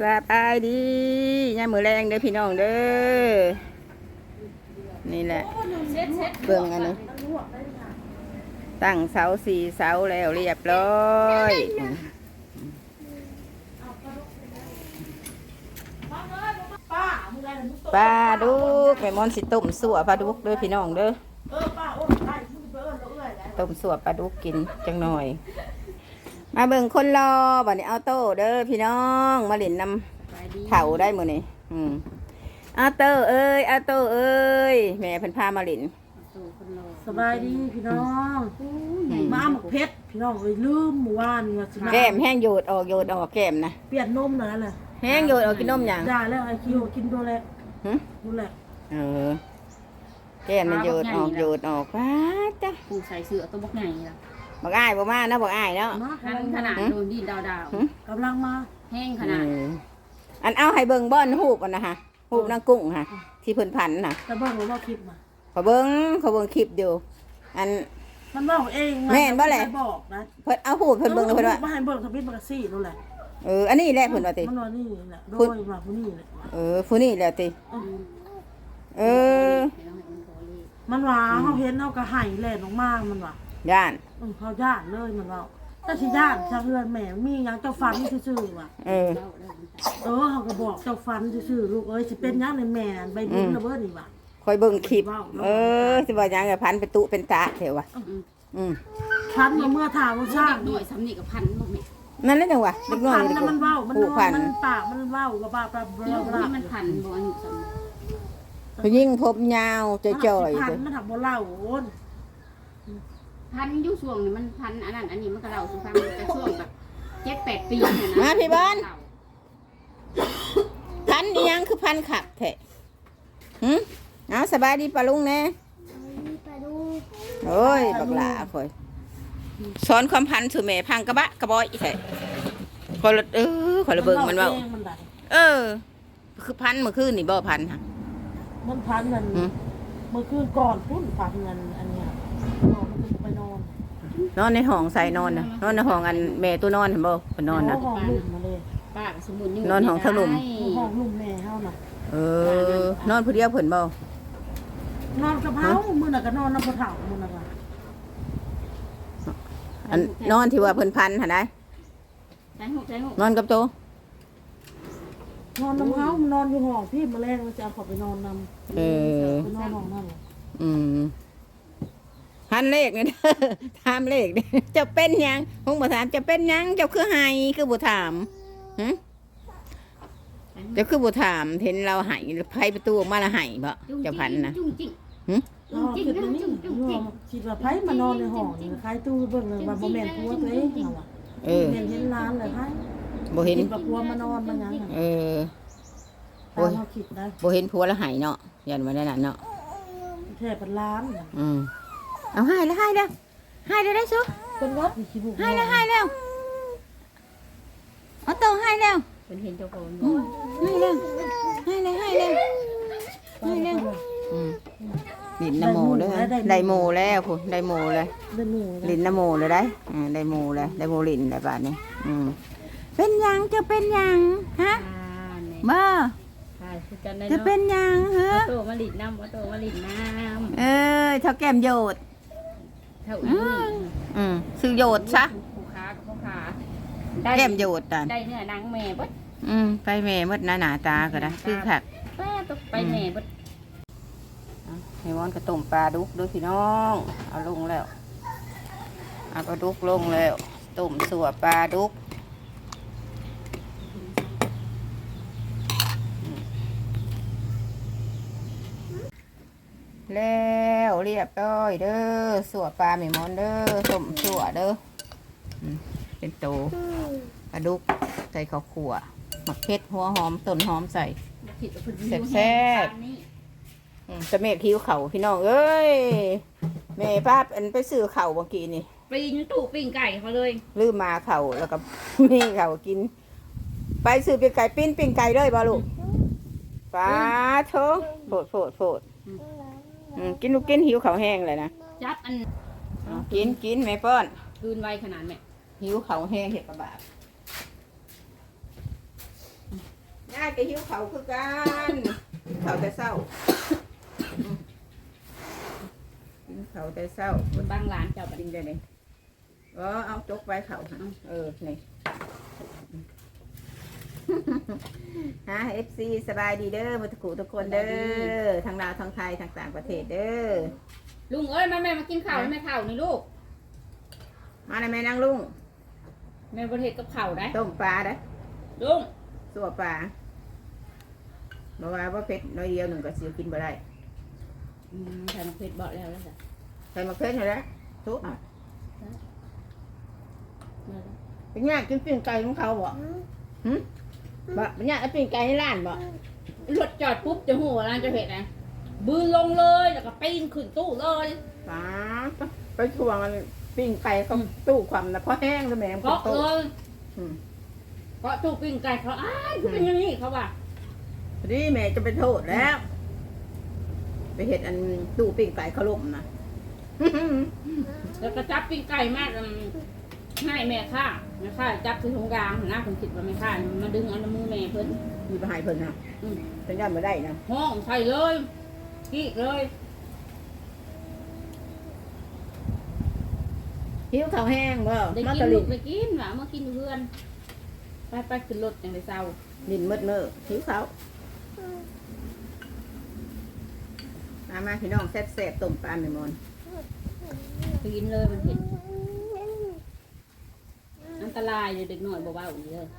สบายดียามมือแรงเด้อพี่น้องเด้อ นี่แหละเบิ่งอันนี้ตั้งเสาสี่เสาแล้วเรียบร้อยปลาดุกแม่มอนสิต้มสัวปลาดุกเด้อพี่น้องเด้อเออป้าโอ้ยได้มึงไปเอิ้นเราเอื้อยแล้วต้มสัวปลาดุกกินจังหน่อย มาเบิ่งคนรอบัดนี้เอาโต้เด้อพี่น้องมาเล่นน้ำเถาได้มื้อนี้อืมเอาโต้เอ้ยเอาโต้เอ้ยแม่เพิ่นพามาเล่นสบายดีพี่น้องมาหมกเพชรพี่น้องเลยลืมเมื่อวานว่าสิมาแก้มแห้งโยดออกโยดออกแก้มนะเปลี่ยนนมหน่อยนั่นแหละแห้งโยดออกกินนมหยังได้แล้วไอคิวกินตัวแรกหึตัวแรกเออแก้มมันโยดออกโยดออกว้าจ้ะผู้ใส่เสื้อตัวบักใหญ่ล่ะ บอกอ้ายบ่มานะบอกอ้ายเนาะ มาหันขนาดโดนดินดาวดาวหึ กำลังมาแห้งขนาดเอออันเอาให้เบิ่งบ่อนฮูบกันนะฮะฮูบนางกุ้งค่ะที่เพิ่นพันน่ะแต่เบิ่งว่าเราคลิปมาขอเบิ่งขอเบิ่งคลิปอยู่ อัน มันบอกเองแม่นบ่แหละ ไม่บอกนะเพิ่นเอาฮูบเพิ่นเบิ่งแล้วเพิ่นว่ามาให้เบิ่งทวิตมันก็ซี่นั่นแหละเออ อันนี้แหละเพิ่นว่าติ มันว่านี่แหละโดคุณยมาผู้นี่แหละเออผู้นี้แหละติ เออมันว่าเขาเห็นเขาก็ให้แล่นออกมามันว่า ย่านเออเขาย่านเลยมันว่าแต่สิย่านชาเฮือนแม่มีหยังเจ้าฟันซื่อๆว่ะเออ เออเขาก็บอกเจ้าฟันซื่อๆลูกเอ้ยสิเป็นหยังในแม่ใบบุญระเบิดนี่ว่ะ คอยเบิ่งคลิป เออสิว่าหยังก็พันไปตุเป็นตาเถอะว่ะอืมพันมาเมื่อถามว่าสร้างหน่วยสำนีกับพันบ่แม่นั่นแหละจังหวะเด็กน้อยพันนี่น่ะมันเว้ามันผู้พันมันปากมันเว้ากับปากปลาบที่ลาบลานี่มันพันบ่อายุสำผู้หญิงผมยาวจ่อยพันๆมันถักบ่เล่าโอน พันอยู่ช่วงนี้มันพันอันนั้นอันนี้มันก็เล่าสู่ฟังแต่ช่วงแบบเจ็ดแปดปีเนี่ยนะมาพี่บอล พันอีหยังคือพันขับแท้หึเอาสบายดีปะลุงแน่โอ้ยบักหลาคอยสอนความพันสู่แม่พังกระบะกระบอยอีแท้คอยละเออคอยละเบิ่งมันเว่าเองมันได้เออ คือพันเมื่อคืนนี่บ่พันค่ะมันพันเงินหืม เมื่อคืนก่อนพุ่นพันเงินอันเนี้ยนอนมันก็ไปนอน นอนในห้องใส่นอนนะนอนในห้องอันแม่ตัวนอนเห็นบ่เพิ่นนอนนะห้องลุ่มมาเลยป้าก็สมบูรณ์อยู่นอนของถล่ม ห้องลุ่มแม่เฮาน่ะเออนอนผู้เดียวเพิ่นบ่นอนกับเฮามื้อน่ะก็นอนนำบ่เฒ่ามื้อน่ะก็อันนอนที่ว่าเพิ่นพันหั่นได้ใช้หูใช้หูนอนกับโตนอนนำเฮานอนอยู่ห้องพี่แมลงมันจะเอาเขาไปนอนนำเออไปนอนห้องนั่นอืม หันเลขนี่เด้อถามเลขนี่เจะเป็นหยังคงบ่ถามจะเป็นหยังเจ้าคือไห้คือบ่ถามหึเจ้าคือบ่ถามเห็นเราไห้ไผประตูออกมาแล้วไห้บ่เจ้าพันนะจุ้งจิ้งอ๋อคือตัวนี้อยู่คิดว่าไผมานอนในห้องนี่คล้ายตู้เบิ่งเลยว่าบ่แม่นผัวตัวเองเฮาอะเออแม่นเห็นร้านเลยไผบ่เห็นคิดว่าผัวมานอนมาหยังน่ะเออตามเฮาคิดนะบ่เห็นผัวแล้วไห้เนาะยันว่าได้นั่นเนาะแท้เป็นร้านน่ะ อืม เอาให้แล้วให้แล้วให้แล้วได้ซุเป็นวัดนี่คิดบุกให้แล้วให้แล้วเอาโตให้แล้วเป็นเห็นเจ้าของอืมให้แล้วให้แล้วให้แล้วให้แล้วอืมลินน้ำโมเลยฮะได้โมแล้วคุณได้โมเลยได้หนูนะลินน้ำโมเลยได้อ่าได้โมเลยได้โมลินได้บาดนี้อืมเป็นหยังจะเป็นหยังฮะอ่าเนี่ยบ้าใช่คือกันได้จะเนาะเป็นหยังเหรอโตมาลิดน้ำว่าโตมาลิดน้เอ้ยเท่าแก้มโยดำ เท่าอีนี่อืมซื้อโยดซะผู้ค้ากับผู้ค้าแก้มโยดตันได้เนื้อนางแม่เบิดอืมไปแม่หมดหน้าหนาตาก็ได้คือคักป้าตกไปแม่เบิดให้วอนกระต้มปลาดุกด้วยพี่น้อง เอาลงแล้วเอาปลาดุกลงแล้วต้มสัวปลาดุกแล้ว เรียบร้อยเด้อสัวปลาไม่มอนเด้อต้มสัวเด้ออืมเป็นโตปลาดุกใส่ข้าวขั่วหมักเพชรหัวหอมต้นหอมใส่คิดว่าเพิ่นอยู่แซ่บๆแห่งบ้านนี้อืมจะแม่คิ้วเขาพี่น้องเอ้ยแม่ป้าอันไปซื้อเข่าวเมื่อกี้นี่ปีนตู้ปิ้งไก่เขาเลยลืมมาเข่าแล้วก็มีเข่ากิน ไปซื้อเป็นไก่ปิ้นปิ้งไก่เลยบ่ลูกป้าโถโฟดโฟดโฟด อืมกินลูกกินหิวเขาวแห้งเลยนะจับอันเอากินกินแม่ป้อน คืนไวขนาดแม่หิวเขาวแห้งเห็ดกระบาดายก็หิวเขาวคือกันกินเขาวแต่เศร้าอืมกินเขาวแต่เศร้า บางร้านเจ้าบัดกินได้เลยเออเอาจกไปเขาหาเออ นี่ ฮะเอฟซีสบายดีเด้อหมุทุกทุกคนเด้อทั้งลาวทั้งไทยทั้งต่างประเทศเด้อลุงเอ้ยมาแม่มากินข้าวแล้วแม่ข้าวนี่ลูก มาในแม่นางลุงแม่ประเทศกับข้าวได้ต้มปลาเด้อลุงสัวปลาบอกว่าว่าเผ็ดน้อยเดียวหนึ่งก็สิกินบ่ได้อืมใส่มะเขือบอกแล้วแล้วจ้ะใส่มะเขือเทศแล้วทุกอะนั่นแหละเป็นยากกินปิ้งไก่ของเขาบ่หึ บ่เป็นยากเอาปิ้งไก่ในร้านบ่รถจอดปุ๊บจะหัวร้านจะเห็นนะบืนลงเลยแล้วก็ปีนขึ้นตู้เลยปลาไปทวงอันปิ้งไก่เขาตู้ความนะเพราะแห้งแล้วแม่งเกาะเลยอืมเกาะตู้ปิ้งไก่เขาอ้ายคือเป็นอย่างนี้เขาว่าพอดีแม่จะไปโทษแล้ว ไปเห็ดอันตู้ปิ้งไก่เขาล่มนะ แล้วก็จับปิ้งไก่มากอืม ให้แม่ข้าแม่ข้าจับที่ตรงกลางนะผมคิดว่าแม่ข้ามาดึงเอาน้ำมือแม่เพิ่นมีปัญหาเพิ่นนะอืมเป็นยันมาได้นะห้องใส่เลยกี้เลยหิวข้าวแห้งบ่ได้มากินตะลูลิกนได้กินหว่ามากินอยู่เพื่อนไปไปขึ้นรถอย่างไรเศร้าลินมืดเมื่อหิวข้าวมามาพี่น้องแซ่บๆต้มปลาแม่มอนไปกินเลยมันเห็นอัน ตรายเลยเด็กหน่อยเบาๆอย่างนี้เลย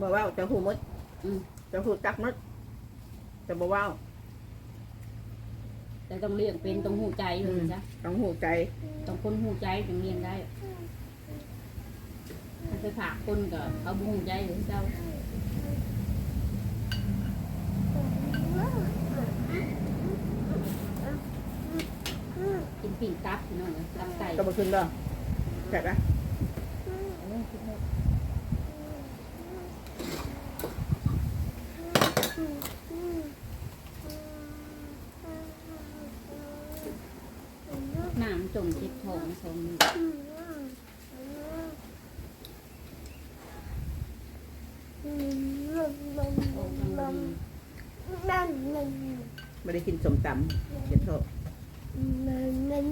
บอกว่าจะหูมดอืม จะหูจักมดจะบอกว่าแต่ต้องเลี้ยงเป็นต้องหูใจเลยจ้ะต้องหูใจต้องคนหูใจถึงเลี้ยงได้ถ้าไปฝากคนก็เขาบุหูใจเลยเจ้ากินปิ่งตับพี่น้องเลยลำไก่ก็มาขึ้นบ่แซ่บนะ น้ำจมจิตทองทองมือโอ้ทางดีไม่ได้กินสมตำเจ็บโทษ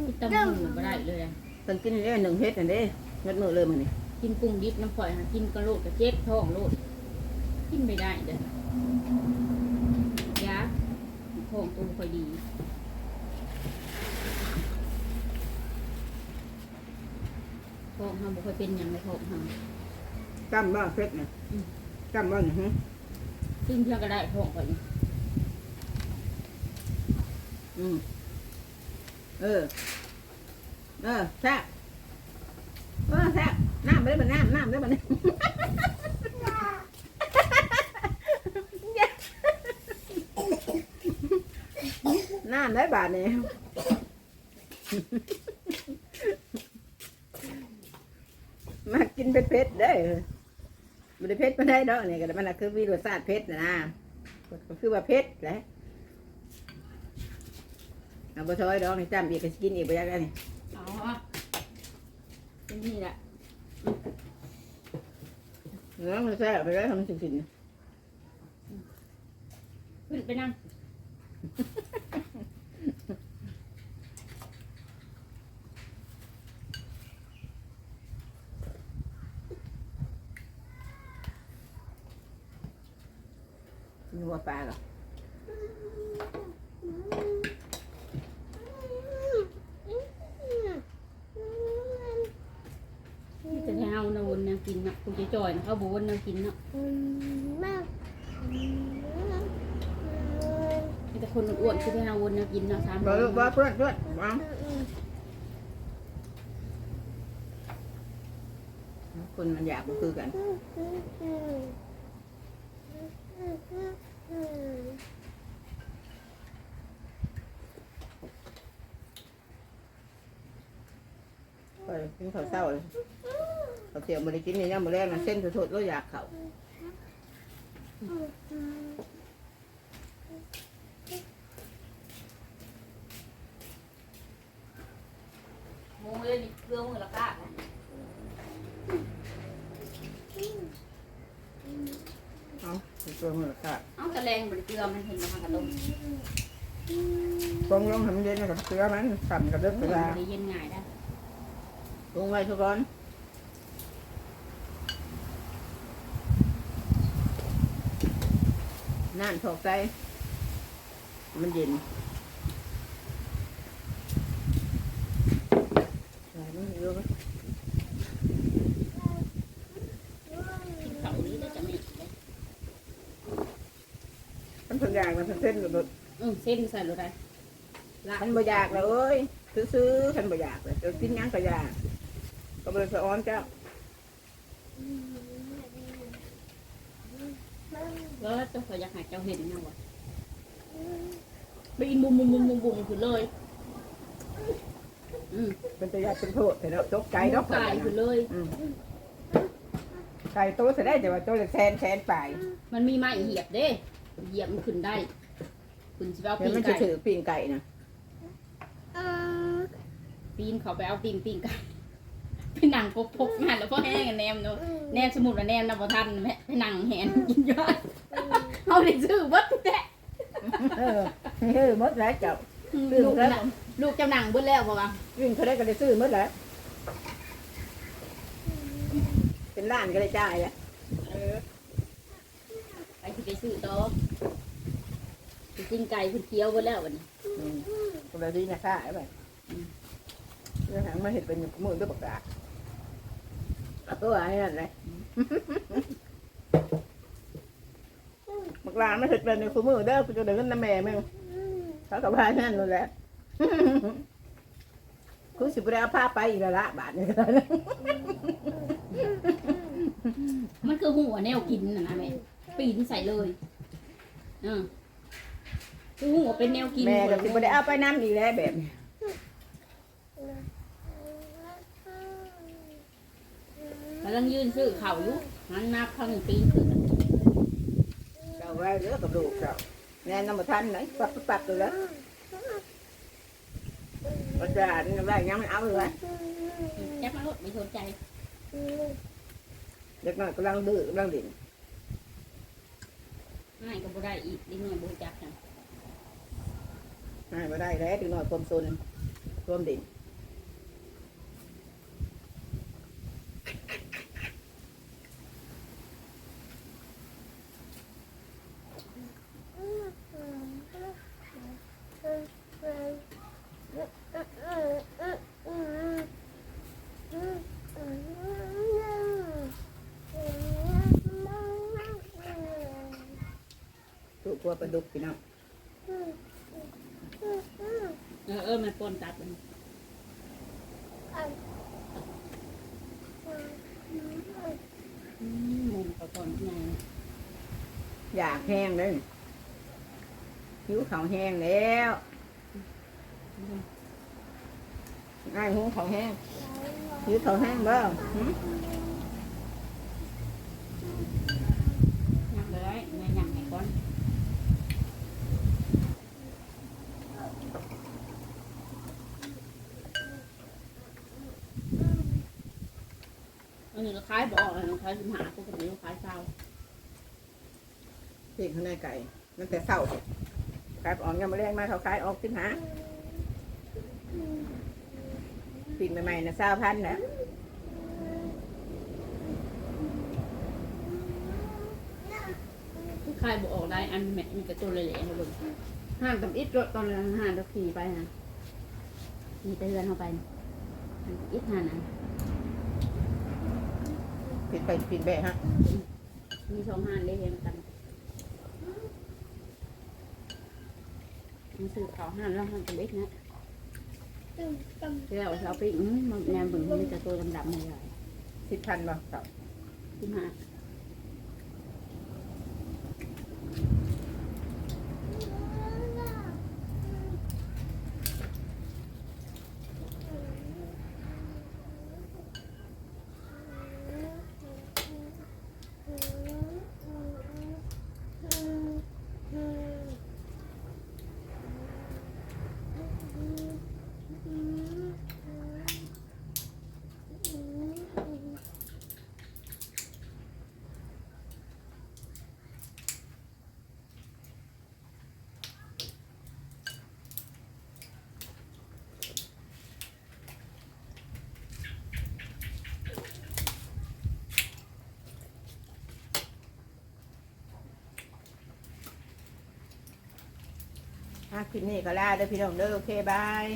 กินตำหูไม่ได้เลยอะตอนกินได้หนึ่งเฮ็ดอันเด้เงินมือเลยมันนี่ กินกุ้งดิบน้ำฝอยหากินกระโหลกกระเจ็บท้องโลดกินไม่ได้เด้อยาท้องตัวค่อยดีท้องเฮาบ่ค่อยเป็นหยังในท้องเฮาจำบ่เฮ็ดน่ะจำบ่นี่หึซึ่งเพื่อก็ได้ท้องก่อนอืมเออ เออแซ่บเออแซ่บน้ำไปเลยมันน้ำน้ำเลยมันน้ำได้บาทนี่มากินเผ็ดๆได้อมันได้เผ็ดไมาได้ดอกเนี่ยก็มันคือมีรสชาติเผ็ดนะนะก็คือว่าเผ็ดแหละเอาไปซอยดอกนี่จำอีกก็กินอีกไปยังไงนี่อ๋อเป็นนี่แหละ เนื้อมันแซ่บไปแล้วทำสิกินขึ้นไปนั่ง มีหัวปลาเหรอ นี่จะให้เอานะวนแนวกินนะคุณ จอยนะเขาบอกวนแนวกินเนาะมีแต่คนอ้วนๆคือที่เอาวนแนวกินเนาะสามบ่ลูกบ่เพื่อนเพื่อนวางคนมันอยากมันคือกันไปกินข้าวเช้าเลย ข้าวเตี๋ยวมันได้กินนี่ยังมาแรกนะเส้นสดๆแล้วอยากเขาโมงเลยนี่เครื่องมือละกาบตัวมือค่ะเอากระแรงบริเกลือมันเห็นมาทางกระดมปรุงลงทำเย็นกับเกลือมันสั่นกับเลือดเวลาได้เย็นง่ายได้ปรุงไว้ทุกคน นั่นถกใจมันเย็นใส่มันเยอะกินเขานี้ได้จะไม่ได้มันทุกอย่างมันเส้นกับอืมเส้นใส่รถได้ละมันบ่อยากเลยซื้อๆฉันบ่อยากเลยจะกินหยังก็อยากก็เลยสะอ้อนเจ้า แล้วเจ้าขออยากห้เจ้าเห็นนะวะไปอินบุมบุมบุมบุมบุมขึ้นเลยอืมเป็นตัวยาเป็นโทษแต่เนาะตกใจเนาะตายขึ้นเลย อืมไก่โตัวจได้แต่ว่าโตัวจะแซนแซนไปมันมีไม้เหยียบเด้ เหยียบมันขึ้นได้ขึ้นสิไปเอาเดี๋ปียวนมันจะไก่ถือปีงไก่นะ ปีนเขาไปเอาตีนปีนไก่ นั่งพกพกงานแล้วพ่อแห้งกันแนมเนาะแนมสมุดและแนมนำบ่ทันแม่ไปนั่งแหนกินยอดเอาได้ซื้อเบิดแต่เออเออหมดแล้วเจ้าลูกน่ะลูกเจ้าหนังเบิดแล้วบ่วะวิ่งเขาได้ก็ได้ซื้อหมดแล้วเป็นล้านก็ได้จ่ายอะเออไปสิไปซื้อต่อไปกินไก่คุณเคี้ยวเบิดแล้ววันนี้อืมก็เลยดีนะค่ะไอ้แบบเรื่องหางมาเห็นเป็นอย่างมือด้วยปากกา ก็ว่าให้นั่นเลยบักลาไม่เห็นเป็นในคู่มือเด้อกูจะเดินน้ำแม่มึงเขากับพานั่นนั่นแหละกูสิบได้เอาผ้าไปอีกแล้วละบาทนี่ก็ได้มันคือหัวแนวกินน่ะนะแม่ปีนใส่เลยเออคือหัวเป็นแนวกินแม่ก็สิบได้เอาไปน้ำอีกแล้วแบบนี้ กำลังยืนซื้อเข่าวอยู่มันนับเท่าหนึ่งปีนขึ้นเจ้าไว้เด้อกับลูกเจ้าแน่น้ำมันทันไหนปักปักตัวแล้วก็จะอ่านได้ยังไม่เอาเลยแจ็คมาลดไม่สนใจเด็กน้อยกำลังดื้อกำลังดิ่งง่ายก็บ่ได้อีกเด็กน้อยบ่รู้จักกันไม่ได้แล้วเด็กน้อยความซนความดิ่ง ถู กลัวปลาดุกพี่น้องเออเออมันปนตัดมันอืมมุมกระปอนไงอยากแห้งเลยหิวเขาแห้งแล้วง่ายหูเขาแห้งหิวเขาแห้งบ้าง ยักเลยแม่ยักให้ก่อนอันนี้ ก็คล้ายบอกอันนี้คล้ายสิบหาปกติก็คล้ายเศร้าปีกข้างในไก่มันแต่เศร้าขายออกยังมาแรงมาเขาขายออกสิบหาปีกใหม่ๆนะเศร้าพันนะคล้ายบอกได้อันแม่มีกระตัวเละๆนะเบิ่งห่างกับอิดรถตอนนั้นห่างกับขี่ไปนะขี่ไปเรือนเข้าไปนะห่างกับอิดห่างนะ ปีกไปปีกแบะฮะมีสองห่างเลยเห็นกันมันซื้อเขาห่างแล้วห่างกับเล็กนะแล้วเราไปอืมมันแนมเบิ่งมีแต่ตัวดำๆใหญ่สิบพันบ่ครับๆที่มา อะคลิปนี้ก็ลาเด้อพี่น้องเด้อโอเคบาย